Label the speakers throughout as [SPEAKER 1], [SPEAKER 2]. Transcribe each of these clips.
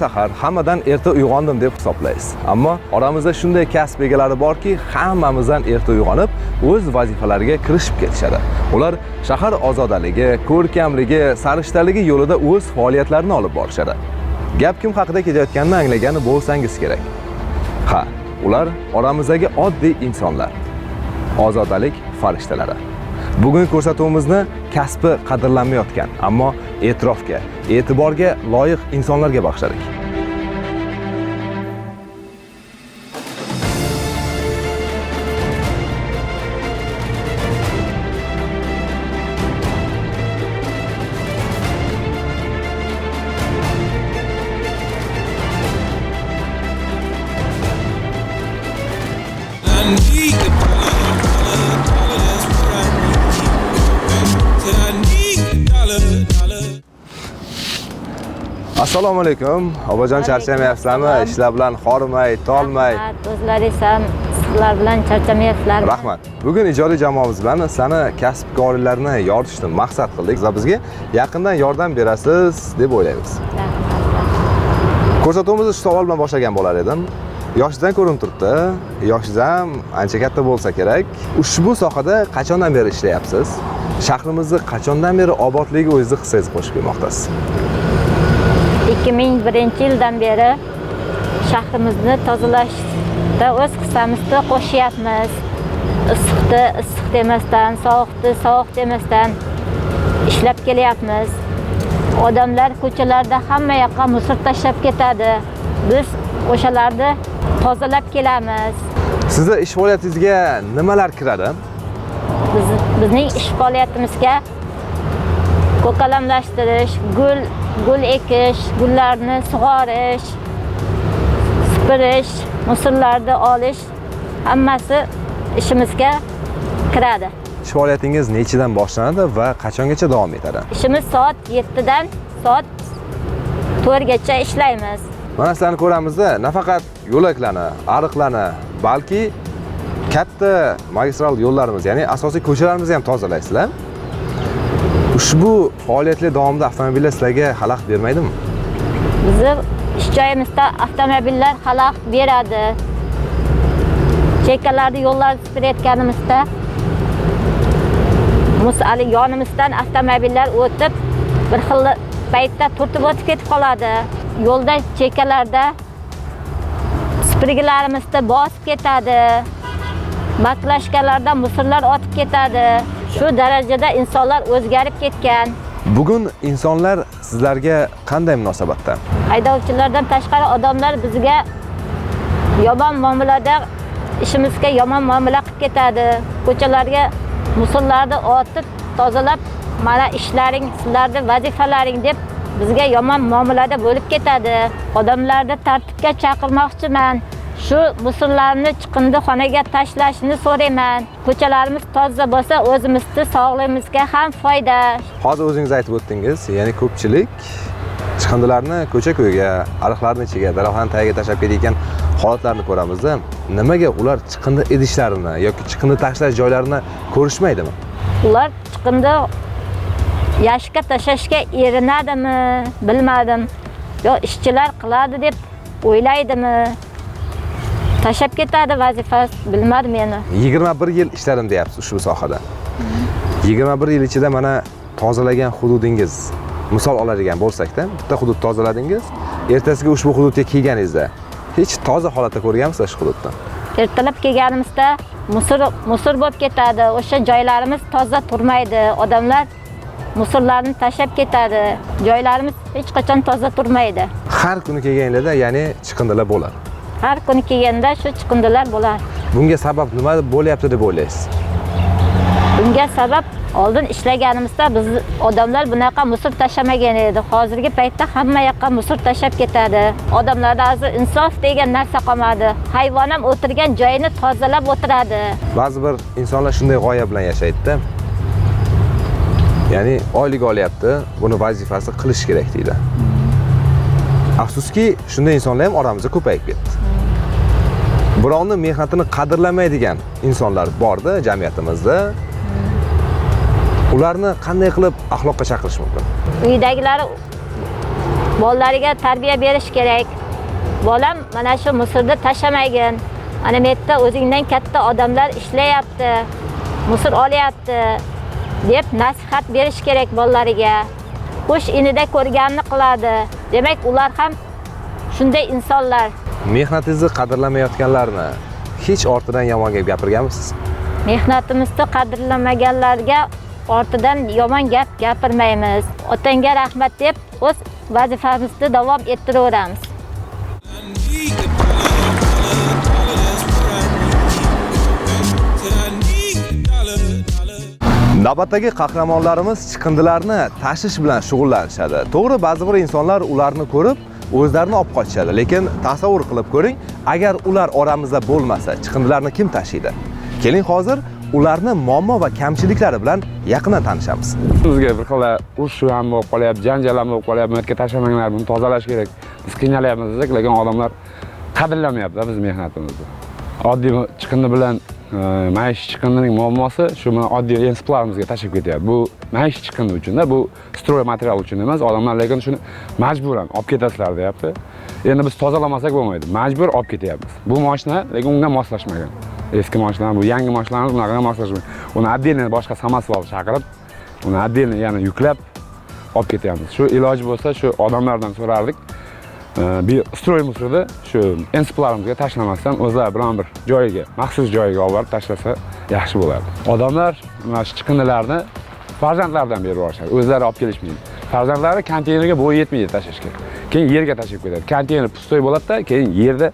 [SPEAKER 1] sahar hammadan erta uyg'ondim deb hisoblaysiz. Ammo oramizda shunday kasb egalari borki hammamizdan erta uyg'onib o'z vazifalariga kirishib ketishadi. Ular shahar ozodaligi ko'rkamligi sarishtaligi yo'lida o'z faoliyatlarini olib borishadi. Gap kim haqida ketayotganini anglagani bo'lsangiz kerak. Ha ular oramizdagi oddiy insonlar. Ozodalik farishtalari. Bugungi ko'rsatuvimizni kasbi qadrlanmayotgan ammo e'tirofga e'tiborga loyiq insonlarga bag'ishladik. Assalomu alaykum obajon charchamayapsizlarmi? ishlar bilan hormay tolmay.
[SPEAKER 2] O'zlaringiz ham sizlar bilan charchamayapsizlar.
[SPEAKER 1] Rahmat. Bugun ijodiy jamoamiz bilan sizlarni kasbkorlarni yoritishni maqsad qildik va bizga yaqindan yordam berasiz deb o'ylaymiz. Ko'rsatuvimizni shu savol bilan boshlagan bo'lar edim. Yoshingizdan ko'rinib turibdi. Yoshingiz ham ancha katta bo'lsa kerak. Ushbu sohada qachondan beri ishlayapsiz? Shahrimizni qachondan beri obodligiga o'zingizni hissangizni qo'shib kelmoqdasiz
[SPEAKER 2] 2001 yildan beri shahrimizni tozalashda o'z hissamizni qo'shyapmiz. Issiqni issiq demasdan sovuqni sovuq demasdan ishlab kelyapmiz. Odamlar ko'chalarda hamma yoqqa musor tashlab ketadi. Biz o'shalarni tozalab kelamiz.
[SPEAKER 1] Sizni ish faoliyatingizga nimalar kiradi?
[SPEAKER 2] Biz, bizning ish faoliyatimizga ko'kalamlashtirish gul gul ekish gullarni sug'orish supurish musorlarni olish hammasi ishimizga kiradi.
[SPEAKER 1] İsh faoliyatingiz nechidan boshlanadi va qachongacha davom etadi?
[SPEAKER 2] İshimiz soat 7 dan soat 4 gacha ishlaymiz.
[SPEAKER 1] Mana sizlarni ko'ramizda nafaqat yo'laklarni ariqlarni balki katta magistral yo'llarimiz ya'ni asosiy ko'chalarimizni ham tozalaysizlar ushbu faoliyatlar davomida avtomobillar sizlarga xalaqit bermaydimi?
[SPEAKER 2] Bizni ish joyimizda avtomobillar xalaqit beradi. Chekkalarni yo'llarni supurayotganimizda mus yonimizdan avtomobillar o'tib bir xil paytda turtib o'tib ketib qoladi. Yo'lda chekkalarda supurgilarimizni bosib ketadi. Baklashkalardan musorlar otib ketadi. Shu darajada insonlar o'zgarib ketgan.
[SPEAKER 1] Bugun insonlar sizlarga qanday munosabatda?
[SPEAKER 2] Haydovchilardan tashqari odamlar bizga yomon muomalada ishimizga yomon muomala qilib ketadi. Ko'chalarga musorlarni otib tozalab mana ishlaring sizlarni vazifalaring deb bizga yomon muomalada bo'lib ketadi. Odamlarni tartibga chaqirmoqchiman shu musorlarni chiqindixonaga tashlashni so'rayman ko'chalarimiz toza bo'lsa o'zimizni sog'lig'imizga ham foyda.
[SPEAKER 1] Hozir o'zingiz aytib o'tdingiz ya'ni ko'pchilik chiqindilarni ko'cha ko'yga ariqlarni ichiga daraxtlarni tagiga tashlab ketayotgan holatlarni ko'ramizda. Nimaga ular chiqindi idishlarini yoki chiqindi tashlash joylarini ko'rishmaydimi?
[SPEAKER 2] Ular chiqindi yashikka tashlashga erinadimi bilmadim. Yo ishchilar qiladi deb o'ylaydimi tashlab ketadi vazifasi bilmadim endi
[SPEAKER 1] 21 yil ishladim deyapsiz ushbu sohada. 21 yil ichida mana tozalagan hududingiz misol oladigan bo'lsakda bitta hudud tozaladingiz ertasiga ushbu hududga kelganingizda hech toza holatda ko'rganmisiz shu hududni?
[SPEAKER 2] Ertalab kelganimizda musor musor bo'lib ketadi o'sha joylarimiz toza turmaydi odamlar musorlarni tashlab ketadi joylarimiz hech qachon toza turmaydi.
[SPEAKER 1] Har kuni kelganinglarda ya'ni chiqindilar bo'ladi
[SPEAKER 2] har kuni kelganda shu chiqindilar bo'ladi
[SPEAKER 1] bunga sabab nima bo'lyapti deb o'ylaysiz
[SPEAKER 2] Bunga sabab oldin ishlaganimizda biz odamlar bunaqa musor tashlamagan edi. Hozirgi paytda hamma yoqqa musor tashlab ketadi. Odamlarda hozir insof degan narsa qolmadi. Hayvon ham o'tirgan joyini tozalab o'tiradi.
[SPEAKER 1] ba'zi bir insonlar shunday g'oya bilan yashaydida ya'ni oylik olyapti buni vazifasi qilish kerak deydi afsuski shunday insonlar ham oramizda ko'payib ketdi birovni mehnatini qadrlamaydigan insonlar borda jamiyatimizda ularni qanday qilib axloqqa chaqirish mumkin?
[SPEAKER 2] Uydagilari bolalariga tarbiya berish kerak. Bolam mana shu musorni tashlamagin mana bu yerda o'zingdan katta odamlar ishlayapti musor olyapti deb nasihat berish kerak bolalariga. Xo'sh inida ko'rganini qiladi. Demak ular ham shunday insonlar
[SPEAKER 1] mehnatingizni qadrlamayotganlarni hech ortidan yomon gap gapirganmisiz?
[SPEAKER 2] Mehnatimizni qadrlamaganlarga ortidan yomon gap gapirmaymiz. Otangga rahmat deb o'z vazifamizni davom ettiraveramiz.
[SPEAKER 1] Navbatdagi qahramonlarimiz chiqindilarni tashish bilan shug'ullanishadi. To'g'ri ba'zi bir insonlar ularni ko'rib o'zlarini olib qochishadi. Lekin tasavvur qilib ko'ring agar ular oramizda bo'lmasa chiqindilarni kim tashiydi? Keling hozir ularni muammo va kamchiliklari bilan yaqindan tanishamiz.
[SPEAKER 3] Bizga bir xil urush ham bo'lib qolyapti janjal ham bo'lib qolyapti. Bu yerga tashlamanglar buni tozalash kerak. Biz qiynalyapmiz desak lekin odamlar qadrlamayapti biz mehnatimizni. Oddiy chiqindi bilan maishiy chiqindining muammosi shu mana oddiy ensplarimizga tashlab ketyapti. Bu maishiy chiqindi uchunda bu stroy material uchun emas odamlar lekin shuni majburan olib ketasizlar deyapti. Endi biz tozalamasak bo'lmaydi majbur olib ketyapmiz. Bu moshina lekin unga moslashmagan. Eski moshina bu yangi moshinamiz unaqaga moslashmagan. Uni отдельно boshqa samosval chaqirib uni отдельно yana yuklab olib ketyapmiz. Shu iloji bo'lsa shu odamlardan so'rardik. Bir stroy musorni shu ensiplarimizga tashlamasdan o'zlari biron bir joyiga maxsus joyiga olib borib tashlasa yaxshi bo'lardi. Odamlar mana shu chiqindilarni farzandlaridan berib yuborishadi o'zlari olib kelishmaydi. Farzandlari konteynerga bo'yi yetmaydi tashlashga. Keyin yerga tashlab ketadi. Konteyner pustoy bo'ladida keyin yerda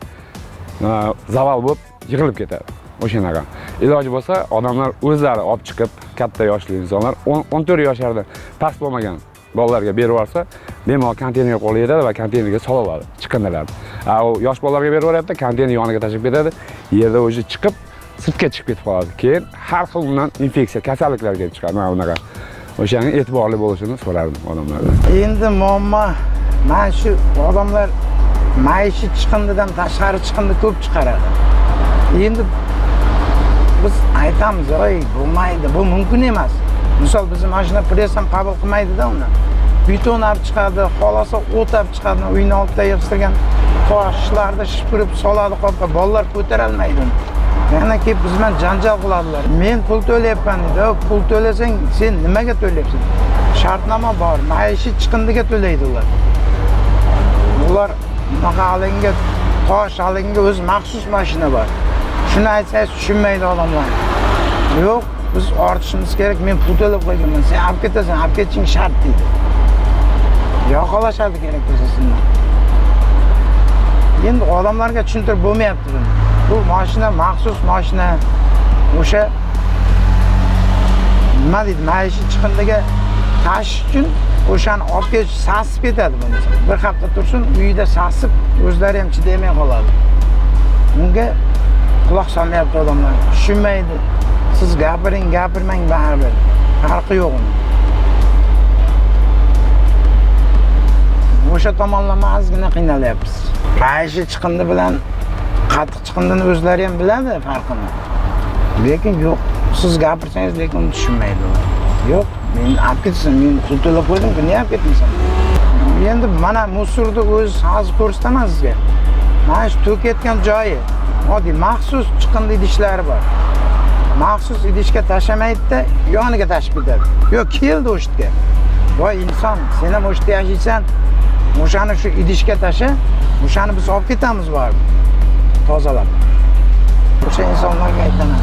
[SPEAKER 3] zaval bo'lib yig'ilib ketadi o'shanaqa. İloji bo'lsa odamlar o'zlari olib chiqib katta yoshli insonlar o'n to'rt yoshlardan past bo'lmagan bolalarga berib yuborsa bemalol konteynerga qo'li yetadi va konteynerga sola oladi chiqindilarni a u yosh bolalarga berib yuboryapti konteyner yoniga tashlab ketadi yerda уже chiqib sirtga chiqib ketib qoladi keyin har xil undan infeksiya kasalliklar kelib chiqadi mana bunaqa o'shanga e'tiborli bo'lishini so'rardim odamlardan
[SPEAKER 4] endi muammo mana shu odamlar maishiy chiqindidan tashqari chiqindi ko'p chiqaradi endi biz aytamiz oy bo'lmaydi bu mumkin emas Misol bizni mashina press ham qabul qilmaydida uni. Beton olib chiqadi xolosa o't olib chiqadi uyni oldida yig'ishtirgan toshlarni shipirib soladi qopqa. Bolalar ko'tarolmaydi uni. Yana kelib biz bilan janjal qiladilar. Men pul to'layapman deydi pul to'lasang sen nimaga to'layapsan? Shartnoma bor maishiy chiqindiga to'laydi ular ular bunaqa haligi tosh haligi o'zi maxsus mashina bor. Shuni aytsangiz tushunmaydi odamlar. Yo'q biz ortishimiz kerak men pul to'lab qo'yganman sen olib ketasan olib ketishing shart deydi. Yoqalashadi kerak bo'lsa sendan endi odamlarga tushuntirib bo'lmayapti buni. Bu mashina maxsus mashina o'sha nima deydi maishiy chiqindiga tashish uchun o'shani olib kelish sasib ketadi bo'lmasa bir hafta tursin uyida sasib o'zlari ham chidamay qoladi. Bunga quloq solmayapti odamlar tushunmaydi. Siz gapiring gapirmang baribir. Farqi yo'q uni. O'sha tomonlama ozgina qiynalyapmiz maishiy chiqindi bilan qattiq chiqindini o'zlari ham biladi farqini. Lekin yo'q siz gapirsangiz lekin uni tushunmaydi ular yo'q men olib ketsin men pul to'lab qo'ydimku nega olib ketmaysan endi mana musorni o'zi hozir ko'rsataman sizga. Mana shu to'kayotgan joyi. Oddiy maxsus chiqindi idishlari bor. Maxsus idishga tashlamaydida yoniga tashib ketadi. Yo keldi o'sha yerga voy inson sen ham o'sha yerda yashaysan. O'shani shu idishga tashla o'shani biz olib ketamiz baribir tozalab o'sha insonlarga aytaman.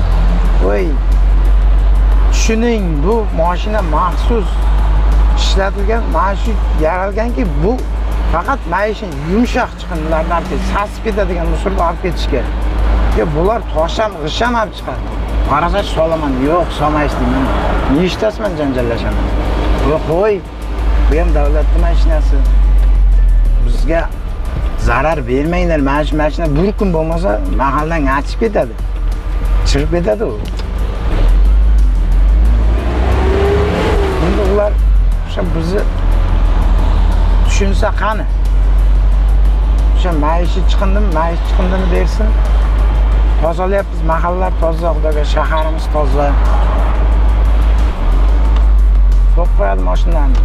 [SPEAKER 4] Voy tushuning bu mashina maxsus ishlatilgan mana shu yaralganki bu faqat maishiy yumshoq chiqindilarni olib ketish sasib ketadigan musorni olib ketish kerak yo bular tosh ham g'isht ham olib chiqadi. Qarasak solaman yo'q solmaysiz deyman nechtasman janjallashaman yo'q qo'y bu ham davlatni mashinasi bizga zarar bermanglar mana shu mashina bir kun bo'lmasa mahaldan achib ketadi chirib ketadi u endi ular o'sha bizni tushunsa qani o'sha maishiy chiqindimi maishiy chiqindini bersin tozalayapmiz mahallalar toza xudoga shaharimiz toza qo'yib qo'yadi mashinalarni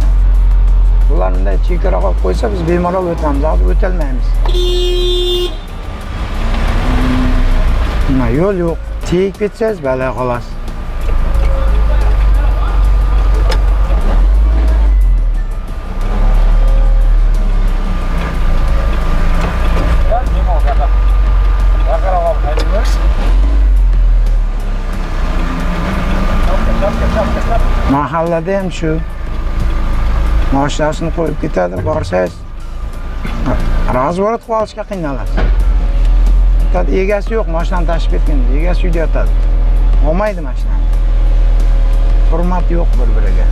[SPEAKER 4] bular bunday chegara qo'yib qo'ysa biz bemalol o'tamiz hozir o'tolmaymiz yo'l yo'q tegib ketsangiz bala xolos mahallada ham shu mashinasini qo'yib ketadi borsangiz razворот qilib olishga qiynalasiz aytadi egasi yo'q mashinani tashib ketgan egasi uyda yotadi olmaydi mashinani hurmat yo'q bir biriga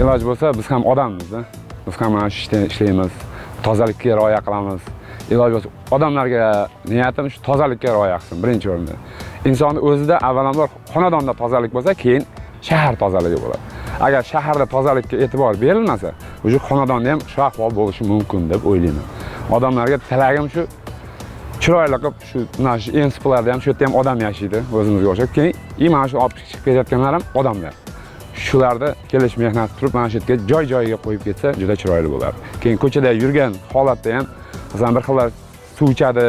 [SPEAKER 3] iloj bo'lsa biz ham odammiz Biz ham mana shu ishda ishlaymiz, tozalikka rioya qilamiz. Iloj bo'lsa odamlarga niyatim shu tozalikka rioya qilsin birinchi o'rinda. Insonni o'zida avvalambor xonadonda tozalik bo'lsa, keyin shahar tozaligi bo'ladi. Agar shaharda tozalikka e'tibor berilmasa, o'sha xonadonda ham shu ahvol bo'lishi mumkin deb o'ylayman. Odamlarga tilagim shu chiroyli qilib shu mana shu ensiplarda ham shu yerda ham odam yashaydi o'zimizga o'xshab. Keyin и mana shu olib chiqib ketayotganlar ham odamlar. shularni kelish mehnati turib mana shu yerga joy joyiga qo'yib ketsa juda chiroyli bo'lardi keyin ko'chada yurgan holatda ham masalan bir xillar suv ichadi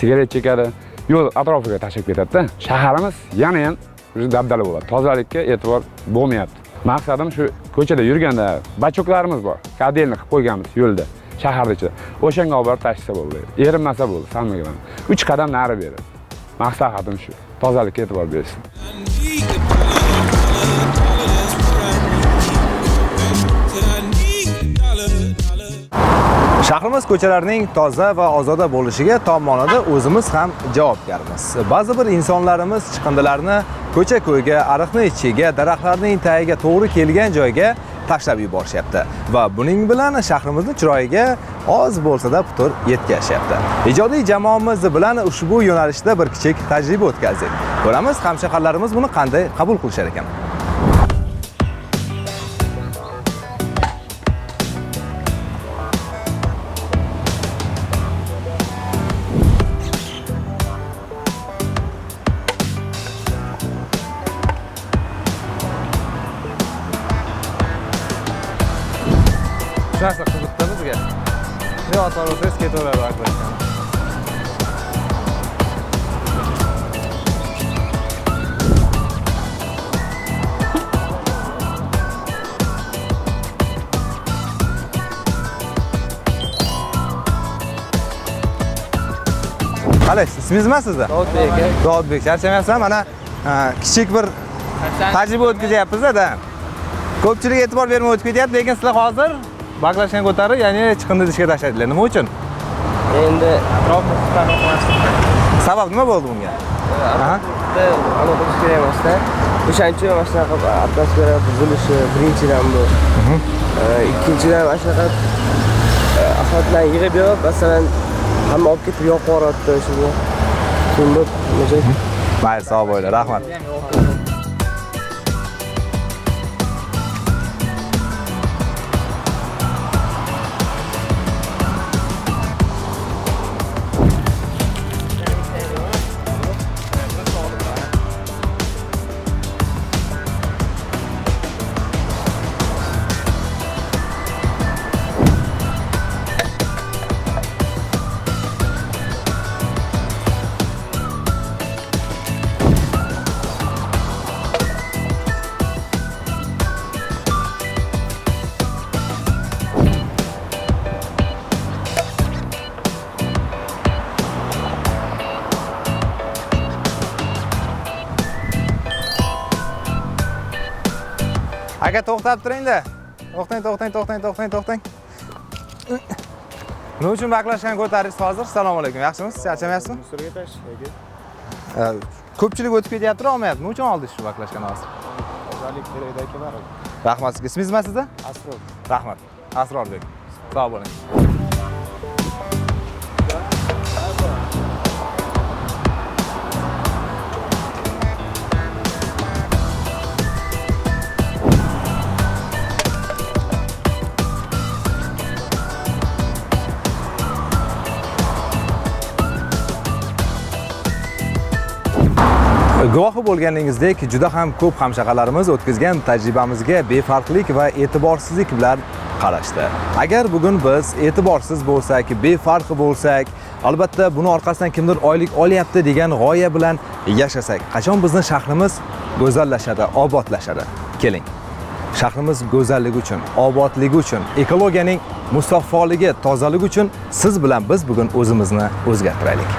[SPEAKER 3] sigaret chekadi yo'l atrofiga tashlab ketadida shaharimiz yana ham уже dabdala bo'ladi. Tozalikka e'tibor bo'lmayapti. Maqsadim shu ko'chada yurganda bachoklarimiz bor. Kodelni qilib qo'yganmiz yo'lda shaharni ichida. O'shanga olib borib tashlasa bo'ladi erinmasa bo'ldi samimiy uch qadam nari beri maqsadim shu. Tozalikka e'tibor berishsin
[SPEAKER 1] Shahrimiz ko'chalarining toza va ozoda bo'lishiga tomonida o'zimiz ham javobgarmiz. Ba'zi bir insonlarimiz chiqindilarni ko'cha-ko'yga, ariqni ichiga, daraxtlarning tagiga to'g'ri kelgan joyga tashlab yuborishyapti va buning bilan shahrimizni chiroyiga oz bo'lsada putur yetkazishyapti. Ijodiy jamoamiz bilan ushbu yo'nalishda bir kichik tajriba o'tkazdik. Ko'ramiz hamshaharlarimiz buni qanday qabul qilishar ekan. Yo, otolsangiz ketaveradi vaqtida. Qalay, ismingiz nima sizni?
[SPEAKER 5] Davudbek aka.
[SPEAKER 1] Davudbek, charchamayapsizmi? Mana kichik bir tajriba o'tkazayapmiz-da. Ko'pchilik e'tibor bermay o'tib ketyapti, lekin sizlar hozir baklashkan ko'tarib, ya'ni chiqindi idishga tashladinglar. Nima uchun?
[SPEAKER 5] Endi.
[SPEAKER 1] Sabab nima bo'ldi bunga?
[SPEAKER 5] Anaqa kerak emasda. O'shaning uchun mana shunaqa atmosfera buzilishi birinchidan bu. Ikkinchidan mana shunaqa asfaltlarni yig'ib yig'ib, masalan, hamma olib ketib yoqib yuboryapti shunga. Keyin nima
[SPEAKER 1] Mayli, sog' bo'linglar. Rahmat. Aka to'xtab turingda. To'xtang, to'xtang, to'xtang, to'xtang, to'xtang. Nima uchun baklashgan ko'tarasiz hozir? Assalomu alaykum. Yaxshimisiz? Charchamayapsizmi? Ha, Ko'pchilik o'tib ketyapti, olmayapti. Nima uchun oldingiz shu baklashgan hozir?
[SPEAKER 5] Tozalik kerakda aka baribir.
[SPEAKER 1] Rahmat sizga. Ismingiz nima sizda?
[SPEAKER 5] Asror.
[SPEAKER 1] Rahmat. Asrorbek. Sog' bo'ling. Guvohi bo'lganingizdek juda ham ko'p hamshaqalarimiz o'tkazgan tajribamizga befarqlik va e'tiborsizlik bilan qarashdi. Agar bugun biz e'tiborsiz bo'lsak befarq bo'lsak albatta buni orqasidan kimdir oylik olyapti degan g'oya bilan yashasak qachon bizni shahrimiz go'zallashadi obodlashadi keling. Shahrimiz go'zalligi uchun obodligi uchun ekologiyaning musaffoligi tozaligi uchun siz bilan biz bugun o'zimizni o'zgartiraylik.